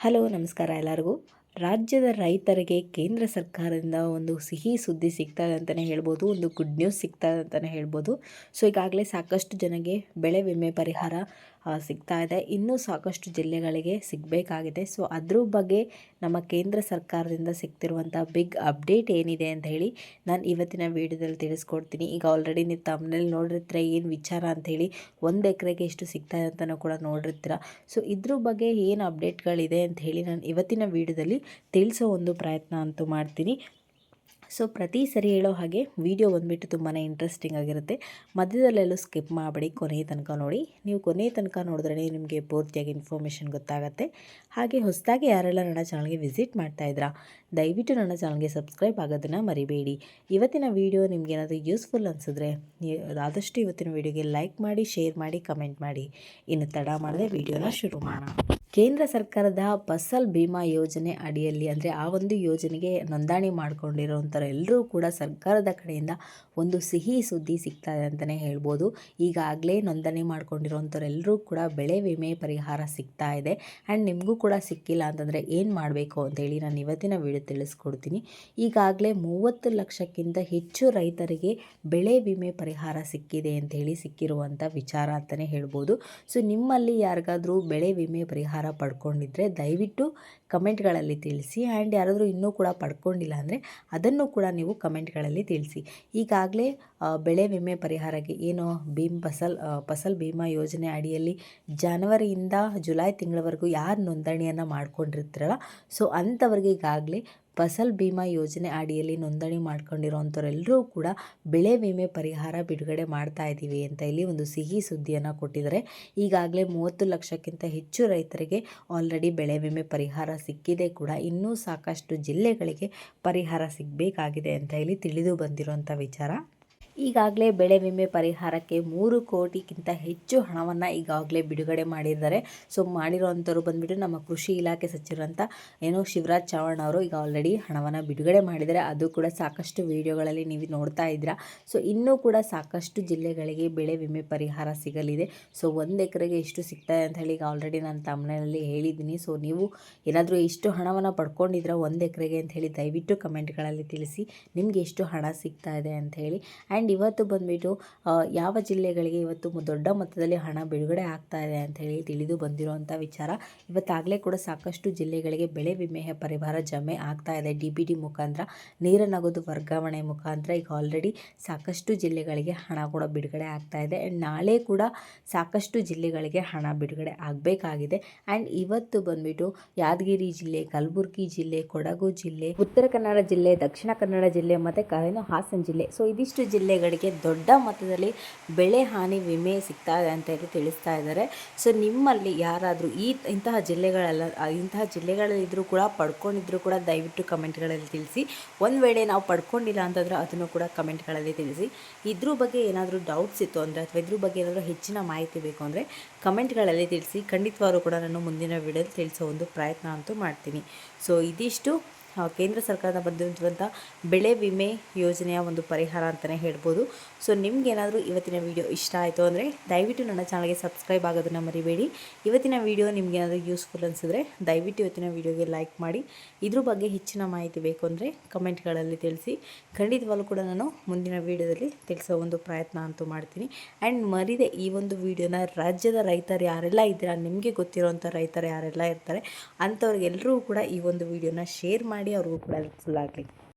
Hello, ನಮಸ್ಕಾರ ಎಲ್ಲರಿಗೂ. ರಾಜ್ಯದ ರೈತರಿಗೆ ಕೇಂದ್ರ ಸರ್ಕಾರದಿಂದ ಒಂದು ಸಿಹಿ ಸುದ್ದಿ ಸಿಗ್ತಾ ಇದೆ ಅಂತಲೇ ಹೇಳ್ಬೋದು, ಒಂದು ಗುಡ್ ನ್ಯೂಸ್ ಸಿಗ್ತಾ ಇದೆ ಅಂತಲೇ ಹೇಳ್ಬೋದು. ಸೊ ಈಗಾಗಲೇ ಸಾಕಷ್ಟು ಜನಗೆ ಬೆಳೆ ವಿಮೆ ಪರಿಹಾರ ಸಿಗ್ತಾ ಇದೆ. ಇನ್ನೂ ಸಾಕಷ್ಟು ಜಿಲ್ಲೆಗಳಿಗೆ ಸಿಗಬೇಕಾಗಿದೆ. ಸೊ ಅದ್ರ ಬಗ್ಗೆ ನಮ್ಮ ಕೇಂದ್ರ ಸರ್ಕಾರದಿಂದ ಸಿಗ್ತಿರುವಂಥ ಬಿಗ್ ಅಪ್ಡೇಟ್ ಏನಿದೆ ಅಂತ ಹೇಳಿ ನಾನು ಇವತ್ತಿನ ವಿಡಿಯೋದಲ್ಲಿ ತಿಳಿಸ್ಕೊಡ್ತೀನಿ. ಈಗ ಆಲ್ರೆಡಿ ನೀವು ತಮ್ಮನೇಲಿ ನೋಡಿರ್ತೀರ, ಏನು ವಿಚಾರ ಅಂತ ಹೇಳಿ ಒಂದು ಎಕರೆಗೆ ಎಷ್ಟು ಸಿಗ್ತಾ ಇದೆ ಅಂತಲೂ ಕೂಡ ನೋಡಿರ್ತೀರ. ಸೊ ಇದ್ರ ಬಗ್ಗೆ ಏನು ಅಪ್ಡೇಟ್ಗಳಿದೆ ಅಂತ ಹೇಳಿ ನಾನು ಇವತ್ತಿನ ವಿಡಿಯೋದಲ್ಲಿ ತಿಳಿಸೋ ಒಂದು ಪ್ರಯತ್ನ ಅಂತೂ ಮಾಡ್ತೀನಿ. ಸೊ ಪ್ರತಿ ಸರಿ ಹೇಳೋ ಹಾಗೆ ವಿಡಿಯೋ ಬಂದುಬಿಟ್ಟು ತುಂಬಾ ಇಂಟ್ರೆಸ್ಟಿಂಗ್ ಆಗಿರುತ್ತೆ. ಮಧ್ಯದಲ್ಲೆಲ್ಲೂ ಸ್ಕಿಪ್ ಮಾಡಬೇಡಿ ಕೊನೆಯ ತನಕ ನೋಡಿ. ನೀವು ಕೊನೆಯ ತನಕ ನೋಡಿದ್ರೆ ನಿಮಗೆ ಪೂರ್ತಿಯಾಗಿ ಇನ್ಫಾರ್ಮೇಷನ್ ಗೊತ್ತಾಗುತ್ತೆ. ಹಾಗೆ ಹೊಸದಾಗಿ ಯಾರೆಲ್ಲ ನನ್ನ ಚಾನಲ್ಗೆ ವಿಸಿಟ್ ಮಾಡ್ತಾ ಇದ್ದೀರಾ ದಯವಿಟ್ಟು ನನ್ನ ಚಾನಲ್ಗೆ ಸಬ್ಸ್ಕ್ರೈಬ್ ಆಗೋದನ್ನು ಮರಿಬೇಡಿ. ಇವತ್ತಿನ ವಿಡಿಯೋ ನಿಮ್ಗೆ ಏನಾದರೂ ಯೂಸ್ಫುಲ್ ಅನಿಸಿದ್ರೆ ಆದಷ್ಟು ಇವತ್ತಿನ ವಿಡಿಯೋಗೆ ಲೈಕ್ ಮಾಡಿ ಶೇರ್ ಮಾಡಿ ಕಮೆಂಟ್ ಮಾಡಿ. ಇನ್ನು ತಡ ಮಾಡದೆ ವಿಡಿಯೋನ ಶುರು ಮಾಡೋಣ. ಕೇಂದ್ರ ಸರ್ಕಾರದ ಫಸಲ್ ಬಿಮಾ ಯೋಜನೆ ಅಡಿಯಲ್ಲಿ ಅಂದರೆ ಆ ಒಂದು ಯೋಜನೆಗೆ ನೋಂದಣಿ ಮಾಡಿಕೊಂಡಿರೋಂಥ ಎಲ್ಲರೂ ಕೂಡ ಸರ್ಕಾರದ ಕಡೆಯಿಂದ ಒಂದು ಸಿಹಿ ಸುದ್ದಿ ಸಿಗ್ತಾ ಇದೆ ಅಂತಲೇ ಹೇಳ್ಬೋದು. ಈಗಾಗಲೇ ನೋಂದಣಿ ಮಾಡ್ಕೊಂಡಿರೋಂಥವ್ರೆಲ್ಲರೂ ಕೂಡ ಬೆಳೆ ವಿಮೆ ಪರಿಹಾರ ಸಿಗ್ತಾ ಇದೆ. ಆ್ಯಂಡ್ ನಿಮಗೂ ಕೂಡ ಸಿಕ್ಕಿಲ್ಲ ಅಂತಂದರೆ ಏನು ಮಾಡಬೇಕು ಅಂತೇಳಿ ನಾನು ಇವತ್ತಿನ ವಿಡಿಯೋ ತಿಳಿಸ್ಕೊಡ್ತೀನಿ. ಈಗಾಗಲೇ ಮೂವತ್ತು ಲಕ್ಷಕ್ಕಿಂತ ಹೆಚ್ಚು ರೈತರಿಗೆ ಬೆಳೆ ವಿಮೆ ಪರಿಹಾರ ಸಿಕ್ಕಿದೆ ಅಂತೇಳಿ ಸಿಕ್ಕಿರುವಂಥ ವಿಚಾರ ಅಂತಲೇ ಹೇಳ್ಬೋದು. ಸೊ ನಿಮ್ಮಲ್ಲಿ ಯಾರಿಗಾದರೂ ಬೆಳೆ ವಿಮೆ ಪರಿಹಾರ ಪಡ್ಕೊಂಡಿದ್ರೆ ದಯವಿಟ್ಟು ಕಮೆಂಟ್ಗಳಲ್ಲಿ ತಿಳಿಸಿ ಆ್ಯಂಡ್ ಯಾರಾದರೂ ಇನ್ನೂ ಕೂಡ ಪಡ್ಕೊಂಡಿಲ್ಲ ಅಂದರೆ ಅದನ್ನು ಕೂಡ ನೀವು ಕಮೆಂಟ್ಗಳಲ್ಲಿ ತಿಳಿಸಿ. ಈಗಾಗಲೇ ಬೆಳೆ ವಿಮೆ ಪರಿಹಾರಕ್ಕೆ ಏನು ಭೀಮ್ ಫಸಲ್ ಫಸಲ್ ಭೀಮಾ ಯೋಜನೆ ಅಡಿಯಲ್ಲಿ ಜನವರಿಯಿಂದ ಜುಲೈ ತಿಂಗಳವರೆಗೂ ಯಾರು ನೋಂದಣಿಯನ್ನು ಮಾಡ್ಕೊಂಡಿರ್ತಾರಲ್ಲ, ಸೊ ಅಂಥವ್ರಿಗೆ ಈಗಾಗಲೇ ಫಸಲ್ ಬಿಮಾ ಯೋಜನೆ ಅಡಿಯಲ್ಲಿ ನೋಂದಣಿ ಮಾಡ್ಕೊಂಡಿರೋಂಥವ್ರೆಲ್ಲರೂ ಕೂಡ ಬೆಳೆ ವಿಮೆ ಪರಿಹಾರ ಬಿಡುಗಡೆ ಮಾಡ್ತಾ ಇದ್ದೀವಿ ಅಂತ ಇಲ್ಲಿ ಒಂದು ಸಿಹಿ ಸುದ್ದಿಯನ್ನು ಕೊಟ್ಟಿದ್ದಾರೆ. ಈಗಾಗಲೇ ಮೂವತ್ತು ಲಕ್ಷಕ್ಕಿಂತ ಹೆಚ್ಚು ರೈತರಿಗೆ ಆಲ್ರೆಡಿ ಬೆಳೆ ವಿಮೆ ಪರಿಹಾರ ಸಿಕ್ಕಿದೆ ಕೂಡ. ಇನ್ನೂ ಸಾಕಷ್ಟು ಜಿಲ್ಲೆಗಳಿಗೆ ಪರಿಹಾರ ಸಿಗಬೇಕಾಗಿದೆ ಅಂತ ಇಲ್ಲಿ ತಿಳಿದು ಬಂದಿರುವಂಥ ವಿಚಾರ. ಈಗಾಗಲೇ ಬೆಳೆ ವಿಮೆ ಪರಿಹಾರಕ್ಕೆ ಮೂರು ಕೋಟಿಗಿಂತ ಹೆಚ್ಚು ಹಣವನ್ನು ಈಗಾಗಲೇ ಬಿಡುಗಡೆ ಮಾಡಿದ್ದಾರೆ. ಸೊ ಮಾಡಿರೋವಂಥವ್ರು ಬಂದುಬಿಟ್ಟು ನಮ್ಮ ಕೃಷಿ ಇಲಾಖೆ ಸಚಿವರಂತ ಏನೋ ಶಿವರಾಜ್ ಚೌಹಾಣ್ ಅವರು ಈಗ ಆಲ್ರೆಡಿ ಹಣವನ್ನು ಬಿಡುಗಡೆ ಮಾಡಿದ್ದಾರೆ. ಅದು ಕೂಡ ಸಾಕಷ್ಟು ವಿಡಿಯೋಗಳಲ್ಲಿ ನೀವು ನೋಡ್ತಾ ಇದ್ದೀರಾ. ಸೊ ಇನ್ನೂ ಕೂಡ ಸಾಕಷ್ಟು ಜಿಲ್ಲೆಗಳಿಗೆ ಬೆಳೆ ವಿಮೆ ಪರಿಹಾರ ಸಿಗಲಿದೆ. ಸೊ ಒಂದು ಎಕರೆಗೆ ಎಷ್ಟು ಸಿಗ್ತದೆ ಅಂತ ಹೇಳಿ ಈಗ ಆಲ್ರೆಡಿ ನಾನು ತಮ್ಮನಲ್ಲಿ ಹೇಳಿದ್ದೀನಿ. ಸೊ ನೀವು ಏನಾದರೂ ಎಷ್ಟು ಹಣವನ್ನು ಪಡ್ಕೊಂಡಿದ್ರೆ ಒಂದು ಎಕರೆಗೆ ಅಂತ ಹೇಳಿ ದಯವಿಟ್ಟು ಕಮೆಂಟ್ಗಳಲ್ಲಿ ತಿಳಿಸಿ ನಿಮಗೆ ಎಷ್ಟು ಹಣ ಸಿಗ್ತಾ ಇದೆ ಅಂತ ಹೇಳಿ. ಆ್ಯಂಡ್ ಇವತ್ತು ಬಂದುಬಿಟ್ಟು ಯಾವ ಜಿಲ್ಲೆಗಳಿಗೆ ಇವತ್ತು ದೊಡ್ಡ ಮೊತ್ತದಲ್ಲಿ ಹಣ ಬಿಡುಗಡೆ ಆಗ್ತಾ ಇದೆ ಅಂತ ಹೇಳಿ ತಿಳಿದು ಬಂದಿರುವಂಥ ವಿಚಾರ. ಇವತ್ತಾಗಲೇ ಕೂಡ ಸಾಕಷ್ಟು ಜಿಲ್ಲೆಗಳಿಗೆ ಬೆಳೆ ವಿಮೆಯ ಪರಿಹಾರ ಜಮೆ ಆಗ್ತಾ ಇದೆ. ಡಿ ಬಿ ಡಿ ಮುಖಾಂತರ, ನೇರ ನಗದು ವರ್ಗಾವಣೆ ಮುಖಾಂತರ ಈಗ ಆಲ್ರೆಡಿ ಸಾಕಷ್ಟು ಜಿಲ್ಲೆಗಳಿಗೆ ಹಣ ಕೂಡ ಬಿಡುಗಡೆ ಆಗ್ತಾ ಇದೆ. ಆ್ಯಂಡ್ ನಾಳೆ ಕೂಡ ಸಾಕಷ್ಟು ಜಿಲ್ಲೆಗಳಿಗೆ ಹಣ ಬಿಡುಗಡೆ ಆಗಬೇಕಾಗಿದೆ. ಆ್ಯಂಡ್ ಇವತ್ತು ಬಂದುಬಿಟ್ಟು ಯಾದಗಿರಿ ಜಿಲ್ಲೆ, ಕಲಬುರಗಿ ಜಿಲ್ಲೆ, ಕೊಡಗು ಜಿಲ್ಲೆ, ಉತ್ತರ ಕನ್ನಡ ಜಿಲ್ಲೆ, ದಕ್ಷಿಣ ಕನ್ನಡ ಜಿಲ್ಲೆ ಮತ್ತು ಕರೇನು ಹಾಸನ ಜಿಲ್ಲೆ. ಸೊ ಇದಿಷ್ಟು ಜಿಲ್ಲೆಗಳಿಗೆ ದೊಡ್ಡ ಮೊತ್ತದಲ್ಲಿ ಬೆಳೆ ಹಾನಿ ವಿಮೆ ಸಿಗ್ತಾ ಇದೆ ಅಂತ ಹೇಳಿ ತಿಳಿಸ್ತಾ ಇದ್ದಾರೆ. ಸೊ ನಿಮ್ಮಲ್ಲಿ ಯಾರಾದರೂ ಈ ಇಂತಹ ಜಿಲ್ಲೆಗಳೆಲ್ಲ ಇಂತಹ ಜಿಲ್ಲೆಗಳಲ್ಲಿದ್ದರೂ ಕೂಡ ಪಡ್ಕೊಂಡಿದ್ರು ಕೂಡ ದಯವಿಟ್ಟು ಕಮೆಂಟ್ಗಳಲ್ಲಿ ತಿಳಿಸಿ. ಒಂದು ವೇಳೆ ನಾವು ಪಡ್ಕೊಂಡಿಲ್ಲ ಅಂತಂದರೆ ಅದನ್ನು ಕೂಡ ಕಮೆಂಟ್ಗಳಲ್ಲಿ ತಿಳಿಸಿ. ಇದ್ರ ಬಗ್ಗೆ ಏನಾದರೂ ಡೌಟ್ಸ್ ಇತ್ತು ಅಂದರೆ ಅಥವಾ ಇದ್ರ ಬಗ್ಗೆ ಏನಾದರೂ ಹೆಚ್ಚಿನ ಮಾಹಿತಿ ಬೇಕು ಅಂದರೆ ಕಮೆಂಟ್ಗಳಲ್ಲಿ ತಿಳಿಸಿ. ಖಂಡಿತವಾಗೂ ಕೂಡ ನಾನು ಮುಂದಿನ ವಿಡಿಯೋದಲ್ಲಿ ತಿಳಿಸೋ ಒಂದು ಪ್ರಯತ್ನ ಅಂತೂ ಮಾಡ್ತೀನಿ. ಸೊ ಇದಿಷ್ಟು. ಕೇಂದ್ರ ಸರ್ಕಾರದ ಬಂದಿರುವಂಥ ಬೆಳೆ ವಿಮೆ ಯೋಜನೆಯ ಒಂದು ಪರಿಹಾರ ಅಂತಲೇ ಹೇಳ್ಬೋದು. ಸೊ ನಿಮ್ಗೇನಾದರೂ ಇವತ್ತಿನ ವಿಡಿಯೋ ಇಷ್ಟ ಆಯಿತು ಅಂದರೆ ದಯವಿಟ್ಟು ನನ್ನ ಚಾನಲ್ಗೆ ಸಬ್ಸ್ಕ್ರೈಬ್ ಆಗೋದನ್ನು ಮರಿಬೇಡಿ. ಇವತ್ತಿನ ವಿಡಿಯೋ ನಿಮಗೇನಾದರೂ ಯೂಸ್ಫುಲ್ ಅನಿಸಿದ್ರೆ ದಯವಿಟ್ಟು ಇವತ್ತಿನ ವಿಡಿಯೋಗೆ ಲೈಕ್ ಮಾಡಿ. ಇದ್ರ ಬಗ್ಗೆ ಹೆಚ್ಚಿನ ಮಾಹಿತಿ ಬೇಕು ಅಂದರೆ ಕಮೆಂಟ್ಗಳಲ್ಲಿ ತಿಳಿಸಿ. ಖಂಡಿತವಾಗಲೂ ಕೂಡ ನಾನು ಮುಂದಿನ ವಿಡಿಯೋದಲ್ಲಿ ತಿಳಿಸೋ ಒಂದು ಪ್ರಯತ್ನ ಅಂತೂ ಮಾಡ್ತೀನಿ. ಆ್ಯಂಡ್ ಮರಿದೆ ಈ ಒಂದು ವಿಡಿಯೋನ ರಾಜ್ಯದ ರೈತರು ಯಾರೆಲ್ಲ ಇದ್ದೀರಾ, ನಿಮಗೆ ಗೊತ್ತಿರೋಂಥ ರೈತರು ಯಾರೆಲ್ಲ ಇರ್ತಾರೆ ಅಂಥವ್ರಿಗೆಲ್ಲರೂ ಕೂಡ ಈ ಒಂದು ವಿಡಿಯೋನ ಶೇರ್ ಮಾಡಿ ಅವ್ರಿಗೂ ಕೂಡ ಹೆಲ್ಪ್ಫುಲ್ ಆಗಲಿ